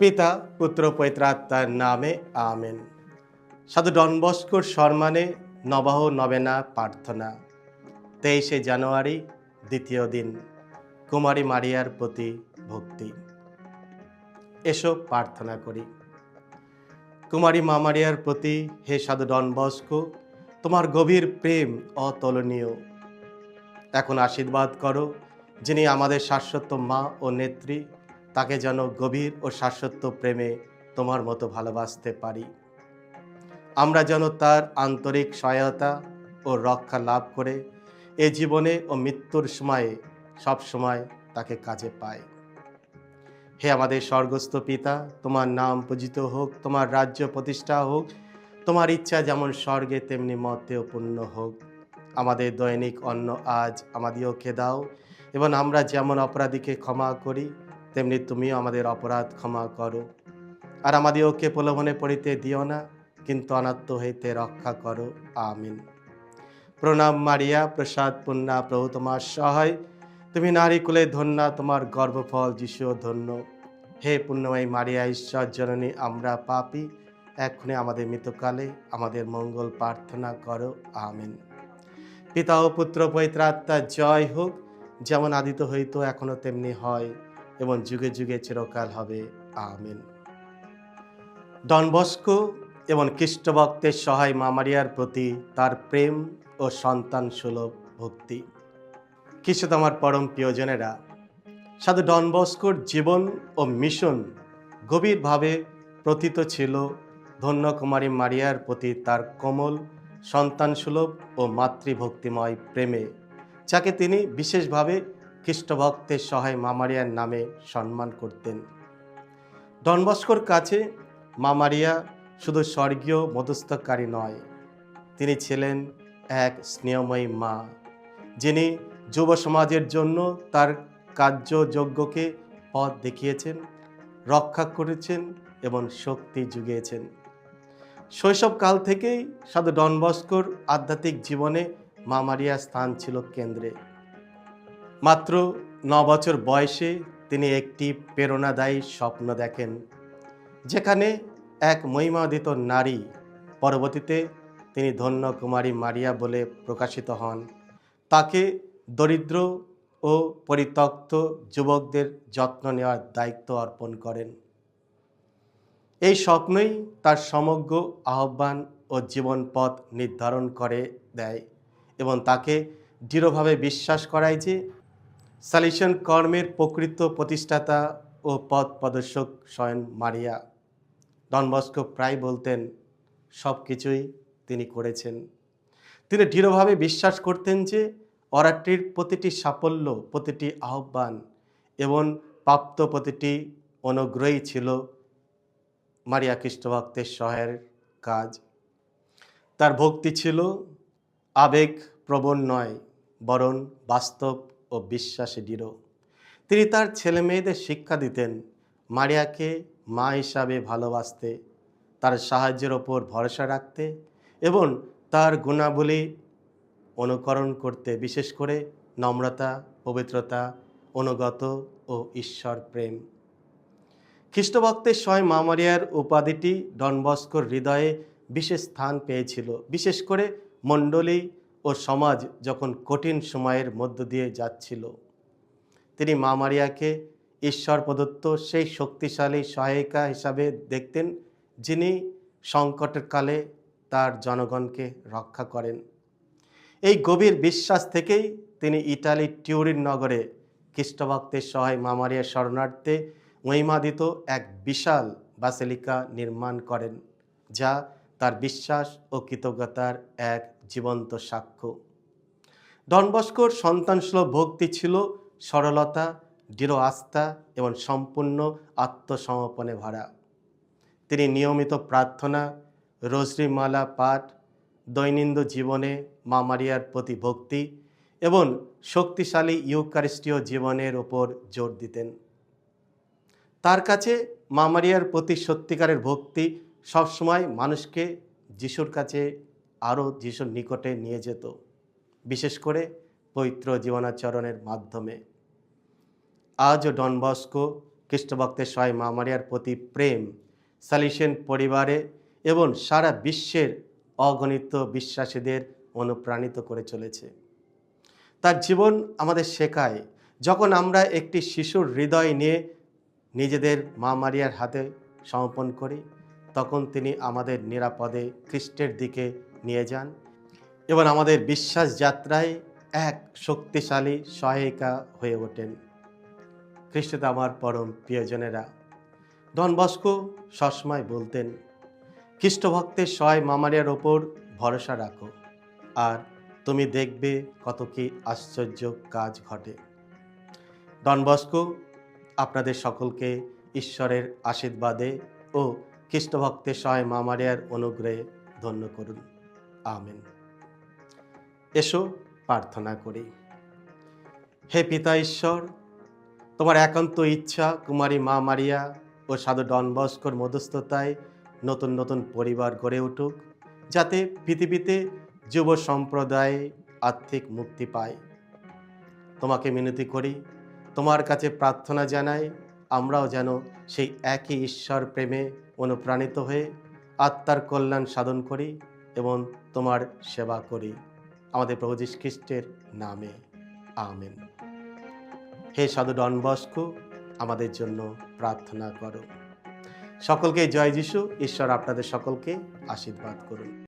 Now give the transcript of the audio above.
পিতা, পুত্র পৈত্রাত্মার নামে আমেন। সাধু ডনবস্কোর সম্মানে নবাহ নবেনা প্রার্থনা। তেইশে জানুয়ারি, দ্বিতীয় দিন, কুমারী মারিয়ার প্রতি ভক্তি। এসব প্রার্থনা করি। কুমারী মা মারিয়ার প্রতি হে সাধু ডনবস্কো তোমার গভীর প্রেম অতুলনীয়। এখন আশীর্বাদ করো, যিনি আমাদের শাশ্বত মা ও নেত্রী তাকে যেন গভীর ও শাশ্বত প্রেমে তোমার মতো ভালোবাসতে পারি। আমরা যেন তার আন্তরিক সহায়তা ও রক্ষা লাভ করে এ জীবনে ও মৃত্যুর সময়ে সব সময় তাকে কাজে পাই। হে আমাদের স্বর্গস্থ পিতা, তোমার নাম পূজিত হোক, তোমার রাজ্য প্রতিষ্ঠা হোক, তোমার ইচ্ছা যেমন স্বর্গে, তেমনি মতেও পূর্ণ হোক। আমাদের দৈনিক অন্ন আজ আমাদেরকে দাও এবং আমরা যেমন অপরাধীকে ক্ষমা করি তেমনি তুমিও আমাদের অপরাধ ক্ষমা করো। আর আমাদেরকে প্রলোভনে পড়িতে দিও না, কিন্তু অনাত্ম হইতে রক্ষা করো। আমিন। প্রণাম মারিয়া, প্রসাদ পুণ্যা প্রভু তোমার সহায়। তুমি নারী কুলে ধন্যা, তোমার গর্ভফল যিশুও ধন্য। হে পুণ্যময়ী মারিয়া, ঈশ্বর জননী, আমরা পাপি। এক্ষণে আমাদের মৃতকালে আমাদের মঙ্গল প্রার্থনা করো। আমিন। পিতা ও পুত্র পৈত্রাত্মা জয় হোক। যেমন আদিত হইত এখনও তেমনি হয়। এবং যুগে যুগে চিরকাল হবে। আমিন। ডনবস্কো এবং খ্রিস্টভক্তের সহায় মামারিয়ার প্রতি তার প্রেম ও সন্তান সুলভ ভক্তি। খ্রিস্ট আমার পরম প্রিয়জনেরা, সাধু ডনবস্কোর জীবন ও মিশন গভীরভাবে প্রতীত ছিল ধন্য কুমারী মারিয়ার প্রতি তার কোমল, সন্তানসুলভ ও মাতৃভক্তিময় প্রেমে, যাকে তিনি বিশেষভাবে খ্রিস্টভক্তের সহায় মামারিয়ার নামে সম্মান করতেন। ডনবস্কোর কাছে মামারিয়া শুধু স্বর্গীয় মধ্যস্থকারী নয়, তিনি ছিলেন এক স্নেহময়ী মা, যিনি যুব সমাজের জন্য তার কার্যযোগ্যকে পথ দেখিয়েছেন, রক্ষা করেছেন এবং শক্তি জুগিয়েছেন শৈশবকাল থেকেই সাধু ডনবস্কোর আধ্যাত্মিক জীবনে মা মারিয়ার স্থান ছিল কেন্দ্রে। মাত্র ন বছর বয়সে তিনি একটি প্রেরণাদায়ী স্বপ্ন দেখেন, যেখানে এক মহিমাদিত নারী পরবর্তীতে তিনি ধন্য কুমারী মারিয়া বলে প্রকাশিত হন। তাকে দরিদ্র ও পরিত্যক্ত যুবকদের যত্ন নেওয়ার দায়িত্ব অর্পণ করেন। এই স্বপ্নই তার সমগ্র আহ্বান ও জীবন পথ নির্ধারণ করে দেয় এবং তাকে দৃঢ়ভাবে বিশ্বাস করায় যে সালিশন কর্মের প্রকৃত প্রতিষ্ঠাতা ও পথ প্রদর্শক স্বয়ং মারিয়া। ডনবস্কো প্রায় বলতেন, সব কিছুই তিনি করেছেন। তিনি দৃঢ়ভাবে বিশ্বাস করতেন যে অরাটির প্রতিটি সাফল্য, প্রতিটি আহ্বান এবং প্রাপ্ত প্রতিটি অনুগ্রহী ছিল মারিয়া খ্রিস্টভক্তের সহায়ের কাজ। তার ভক্তি ছিল আবেগ প্রবণ নয়, বরং বাস্তব ও বিশ্বাসে দৃঢ়। তিনি তার ছেলে মেয়েদের শিক্ষা দিতেন, মারিয়াকে মা হিসাবে ভালোবাসতে, তার সাহায্যের ওপর ভরসা রাখতে এবং তার গুণাবলী অনুকরণ করতে, বিশেষ করে নম্রতা, পবিত্রতা, অনুগত ও ঈশ্বর প্রেম। খ্রিস্টভক্তের স্বয়ং মামারিয়ার উপাধিটি ডনবস্কোর হৃদয়ে বিশেষ স্থান পেয়েছিল। বিশেষ করে মণ্ডলী ও সমাজ যখন কঠিন সময়ের মধ্য দিয়ে যাচ্ছিল, তিনি মা মারিয়াকে ঈশ্বর প্রদত্ত সেই শক্তিশালী সহায়িকা হিসাবে দেখতেন, যিনি সংকটের কালে তার জনগণকে রক্ষা করেন। এই গভীর বিশ্বাস থেকেই তিনি ইটালির টিউরিন নগরে খ্রিস্টভক্তের সহায় মামারিয়া শরণার্থে মহিমাদিত এক বিশাল বাসেলিকা নির্মাণ করেন, যা তার বিশ্বাস ও কৃতজ্ঞতার এক জীবন্ত সাক্ষ্য। ডনবস্কোর সন্তানসুলভ ভক্তি ছিল সরলতা, দৃঢ় আস্থা এবং সম্পূর্ণ আত্মসমর্পণে ভরা। তিনি নিয়মিত প্রার্থনা, রোজরিমালা পাঠ, দৈনন্দিন জীবনে মা মারিয়ার প্রতি ভক্তি এবং শক্তিশালী ইউকারিস্টীয় জীবনের ওপর জোর দিতেন। তার কাছে মা মারিয়ার প্রতি সত্যিকারের ভক্তি সবসময় মানুষকে, যিশুর কাছে আরও যিশুর নিকটে নিয়ে যেত, বিশেষ করে পবিত্র জীবনাচরণের মাধ্যমে। আজও ডনবস্কো খ্রিস্টভক্তের সহায় মামারিয়ার প্রতি প্রেম সালিসেন পরিবারে এবং সারা বিশ্বের অগণিত বিশ্বাসীদের অনুপ্রাণিত করে চলেছে। তার জীবন আমাদের শেখায়, যখন আমরা একটি শিশুর হৃদয় নিয়ে নিজেদের মা মারিয়ার হাতে সমর্পণ করি, তখন তিনি আমাদের নিরাপদে খ্রিস্টের দিকে নিয়ে যান। এবং আমাদের বিশ্বাস যাত্রায় এক শক্তিশালী সহায়িকা হয়ে ওঠেন। খ্রিস্টতে আমার পরম প্রিয়জনেরা, ডন বস্কো সবসময় বলতেন, খ্রিস্টভক্তের সহায় মামারিয়ার ওপর ভরসা রাখো, আর তুমি দেখবে কত কি আশ্চর্য কাজ ঘটে। ডন বস্কো আপনাদের সকলকে ঈশ্বরের আশীর্বাদে ও খ্রিস্টভক্তের সহায় মামারিয়ার অনুগ্রহে ধন্য করুন। আমেন। এসো, প্রার্থনা করি। হে পিতা ঈশ্বর, তোমার একান্ত ইচ্ছা, কুমারী মা মারিয়া ও সাধু ডন বস্কোর মধ্যস্থতায় নতুন নতুন পরিবার গড়ে উঠুক, যাতে পৃথিবীতে যুব সম্প্রদায় আর্থিক মুক্তি পায়। তোমাকে মিনতি করি, তোমার কাছে প্রার্থনা জানাই, আমরাও যেন সেই একই ঈশ্বর প্রেমে অনুপ্রাণিত হয়ে আত্মার কল্যাণ সাধন করি। এবং তোমার সেবা করি। আমাদের প্রভু যীশু খ্রিস্টের নামে। আমেন। হে সাধু ডন বস্কো, আমাদের জন্য প্রার্থনা করো। সকলকে জয় যিশু, ঈশ্বর আপনাদের সকলকে আশীর্বাদ করুন।